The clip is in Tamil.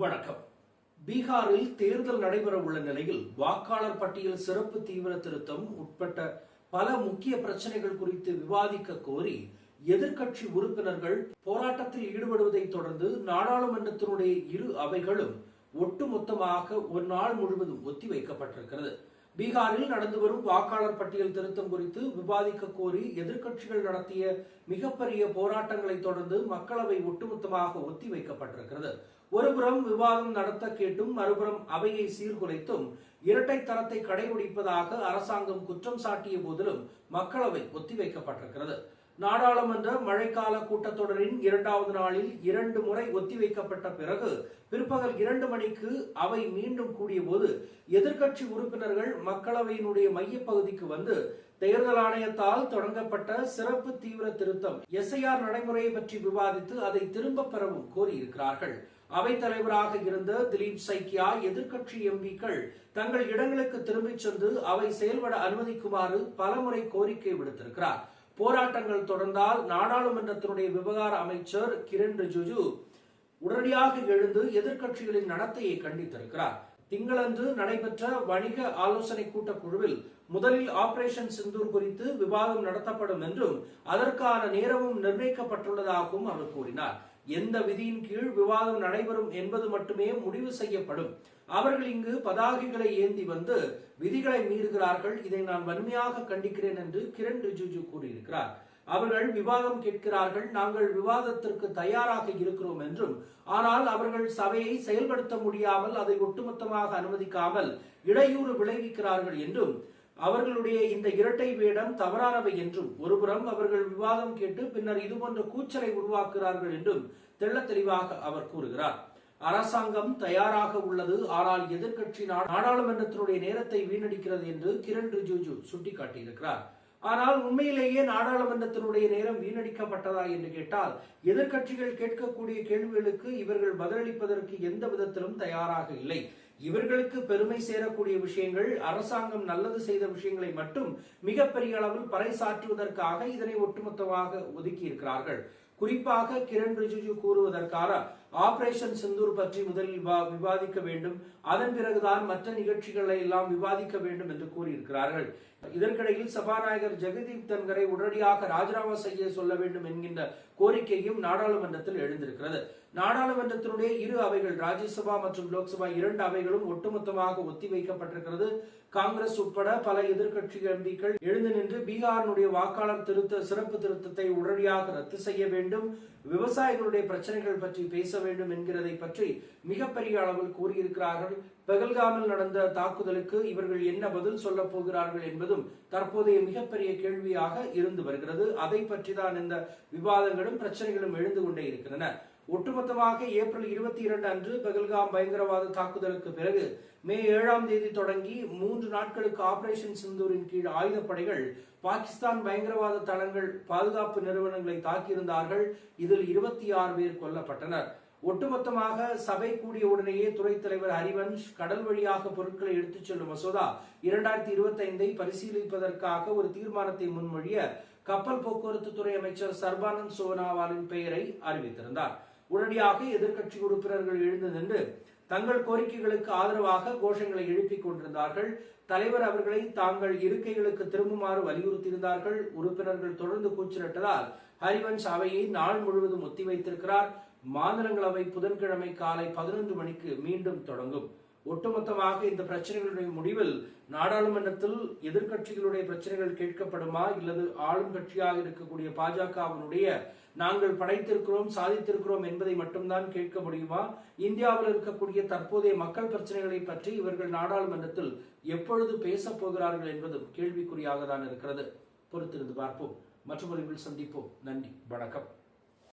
வணக்கம். பீகாரில் தேர்தல் நடைபெற உள்ள நிலையில் வாக்காளர் பட்டியல் சிறப்பு தீவிர திருத்தம் உட்பட்ட பல முக்கிய பிரச்சனைகள் குறித்து விவாதிக்க கோரி எதிர்கட்சி உறுப்பினர்கள் போராட்டத்தில் ஈடுபடுவதை தொடர்ந்து நாடாளுமன்றத்தினுடைய இரு அவைகளும் ஒட்டுமொத்தமாக ஒரு நாள் முழுவதும் ஒத்திவைக்கப்பட்டிருக்கிறது. பீகாரில் நடந்து வரும் வாக்காளர் பட்டியல் திருத்தம் குறித்து விவாதிக்க கோரி எதிர்க்கட்சிகள் நடத்திய மிகப்பெரிய போராட்டங்களை தொடர்ந்து மக்களவை ஒட்டுமொத்தமாக ஒத்திவைக்கப்பட்டிருக்கிறது ஒருபுறம் விவாதம் நடத்த கேட்டும் மறுபுறம் அவையை சீர்குலைத்தும் இரட்டை தரத்தை கடைபிடிப்பதாக அரசாங்கம் குற்றம் சாட்டிய போதிலும் மக்களவை ஒத்திவைக்கப்பட்டிருக்கிறது நாடாளுமன்ற மழைக்கால கூட்டத்தொடரின் இரண்டாவது நாளில் இரண்டு முறை ஒத்திவைக்கப்பட்ட பிறகு பிற்பகல் இரண்டு மணிக்கு அவை மீண்டும் கூடியபோது எதிர்க்கட்சி உறுப்பினர்கள் மக்களவையினுடைய மையப்பகுதிக்கு வந்து தேர்தல் ஆணையத்தால் தொடங்கப்பட்ட சிறப்பு தீவிர திருத்தம் எஸ்ஐஆர் நடைமுறையை பற்றி விவாதித்து அதை திரும்ப பெறவும் கோரியிருக்கிறார்கள். அவைத் தலைவராக இருந்த திலீப் சைக்கியா எதிர்க்கட்சி எம்பிக்கள் தங்கள் இடங்களுக்கு திரும்பிச் சென்று அவை செயல்பட அனுமதிக்குமாறு பலமுறை கோரிக்கை விடுத்திருக்கிறார். போராட்டங்கள் தொடர்ந்தால் நாடாளுமன்றத்தினுடைய விவகார அமைச்சர் கிரண் ரிஜிஜு உடனடியாக எழுந்து எதிர்க்கட்சிகளின் நடத்தையை கண்டித்திருக்கிறார். திங்களன்று நடைபெற்ற வணிக ஆலோசனை கூட்டக்குழுவில் முதலில் ஆபரேஷன் சிந்தூர் குறித்து விவாதம் நடத்தப்படும் என்றும் அதற்கான நேரமும் நிர்ணயிக்கப்பட்டுள்ளதாகவும் அவர் கூறினார். எந்த விதியின் கீழ் விவாதம் நடைபெறும் என்பது மட்டுமே முடிவு செய்யப்படும். அவர்கள் இங்கு பதாகைகளை ஏந்தி வந்து விதிகளை மீறுகிறார்கள். இதை நான் வன்மையாக கண்டிக்கிறேன் என்று கிரண் ரிஜிஜு கூறியிருக்கிறார். அவர்கள் விவாதம் கேட்கிறார்கள். நாங்கள் விவாதத்திற்கு தயாராக இருக்கிறோம் என்றும் ஆனால் அவர்கள் சபையை செயல்படுத்த முடியாமல் அதை ஒட்டுமொத்தமாக அனுமதிக்காமல் இடையூறு விளைவிக்கிறார்கள் என்றும் அவர்களுடைய இந்த இரட்டை வேடம் தவறானவை என்றும் ஒருபுறம் அவர்கள் விவாதம் கேட்டு பின்னர் இதுபோன்ற கூச்சலை உருவாக்குகிறார்கள் என்றும் தெள்ள தெளிவாக அவர் கூறுகிறார். அரசாங்கம் தயாராக உள்ளது ஆனால் எதிர்கட்சி நாடாளுமன்றத்தினுடைய நேரத்தை வீணடிக்கிறது என்று கிரண் ரிஜிஜு சுட்டிக்காட்டியிருக்கிறார். ஆனால் உண்மையிலேயே நாடாளுமன்றத்தினுடைய நேரம் வீணடிக்கப்பட்டதா என்று கேட்டால் எதிர்க்கட்சிகள் கேட்கக்கூடிய கேள்விகளுக்கு இவர்கள் பதிலளிப்பதற்கு எந்த விதத்திலும் தயாராக இல்லை. இவர்களுக்கு பெருமை சேரக்கூடிய விஷயங்கள் அரசாங்கம் நல்லது செய்த விஷயங்களை மட்டும் மிகப்பெரிய அளவில் பறைசாற்றுவதற்காக இதனை ஒட்டுமொத்தமாக ஒதுக்கி இருக்கிறார்கள் குறிப்பாக கிரண் ரிஜிஜு கூறுவதற்கான ஆபரேஷன் சிந்தூர் பற்றி முதலில் விவாதிக்க வேண்டும். அதன் பிறகுதான் மற்ற நிகழ்ச்சிகளை எல்லாம் விவாதிக்க வேண்டும் என்று கூறியிருக்கிறார்கள். இதற்கிடையில் சபாநாயகர் ஜெகதீப் தன்கரை உடனடியாக ராஜினாமா செய்ய சொல்ல வேண்டும் என்கின்ற கோரிக்கையும் நாடாளுமன்றத்தில் எழுந்திருக்கிறது. நாடாளுமன்றத்தினுடைய இரு அவைகள் ராஜ்யசபா மற்றும் லோக்சபா இரண்டு அவைகளும் ஒட்டுமொத்தமாக ஒத்திவைக்கப்பட்டிருக்கிறது காங்கிரஸ் உட்பட பல எதிர்க்கட்சி எம்பிக்கள் எழுந்து நின்று பீகாரினுடைய வாக்காளர் திருத்த சிறப்பு திருத்தத்தை உடனடியாக ரத்து செய்ய வேண்டும். விவசாயிகளுடைய பிரச்சனைகள் பற்றி பேச வேண்டும் என்கிறதை பற்றி மிகப்பெரிய அளவில் கூறியிருக்கிறார்கள். பெகல்காமில் நடந்த தாக்குதலுக்கு இவர்கள் என்ன பதில் சொல்ல போகிறார்கள் என்பதும் தற்போதைய மிகப்பெரிய கேள்வியாக இருந்து வருகிறது. அதை பற்றி தான் இந்த விவாதங்களும் பிரச்சனைகளும் எழுந்து கொண்டே இருக்கின்றன. ஒட்டுமொத்தமாக ஏப்ரல் இருபத்தி இரண்டு அன்று பெகல்காம் பயங்கரவாத தாக்குதலுக்கு பிறகு மே ஏழாம் தேதி தொடங்கி மூன்று நாட்களுக்கு ஆபரேஷன் சிந்தூரின் கீழ் ஆயுதப்படைகள் பாகிஸ்தான் பயங்கரவாத தளங்கள் பாதுகாப்பு நிறுவனங்களை தாக்கியிருந்தார்கள். இதில் இருபத்தி ஆறு பேர் கொல்லப்பட்டனர். ஒட்டுமொத்தமாக சபை கூடிய உடனேயே துறைத் தலைவர் ஹரிவன்ஷ் கடல் வழியாக பொருட்களை எடுத்துச் செல்லும் மசோதா இரண்டாயிரத்தி இருபத்தி ஐந்தை பரிசீலிப்பதற்காக ஒரு தீர்மானத்தை முன்மொழிய கப்பல் போக்குவரத்து துறை அமைச்சர் சர்பானந்த் சோனாவாலின் பெயரை அறிவித்திருந்தார். உடனடியாக எதிர்க்கட்சி உறுப்பினர்கள் எழுந்து நின்று தங்கள் கோரிக்கைகளுக்கு ஆதரவாக கோஷங்களை எழுப்பிக் கொண்டிருந்தார்கள். தலைவர் அவர்களை தாங்கள் இருக்கைகளுக்கு திரும்புமாறு வலியுறுத்தியிருந்தார்கள். உறுப்பினர்கள் தொடர்ந்து கூச்சலிட்டதால் ஹரிவன்ஷ் அவையை நாள் முழுவதும் ஒத்திவைத்திருக்கிறார். மாநிலங்களவை புதன்கிழமை காலை பதினொன்று மணிக்கு மீண்டும் தொடங்கும். ஒட்டுமொத்தமாக இந்த பிரச்சனைகளுடைய முடிவில் நாடாளுமன்றத்தில் எதிர்கட்சிகளுடைய பிரச்சனைகள் கேட்கப்படுமா இல்லது ஆளும் கட்சியாக இருக்கக்கூடிய பாஜகவினுடைய நாங்கள் படைத்திருக்கிறோம் சாதித்திருக்கிறோம் என்பதை மட்டும்தான் கேட்க முடியுமா? இந்தியாவில் இருக்கக்கூடிய தற்போதைய மக்கள் பிரச்சனைகளை பற்றி இவர்கள் நாடாளுமன்றத்தில் எப்பொழுது பேசப் போகிறார்கள் என்பதும் கேள்விக்குறியாக தான் இருக்கிறது. பொறுத்திருந்து பார்ப்போம். மற்றொரு சந்திப்போம். நன்றி. வணக்கம்.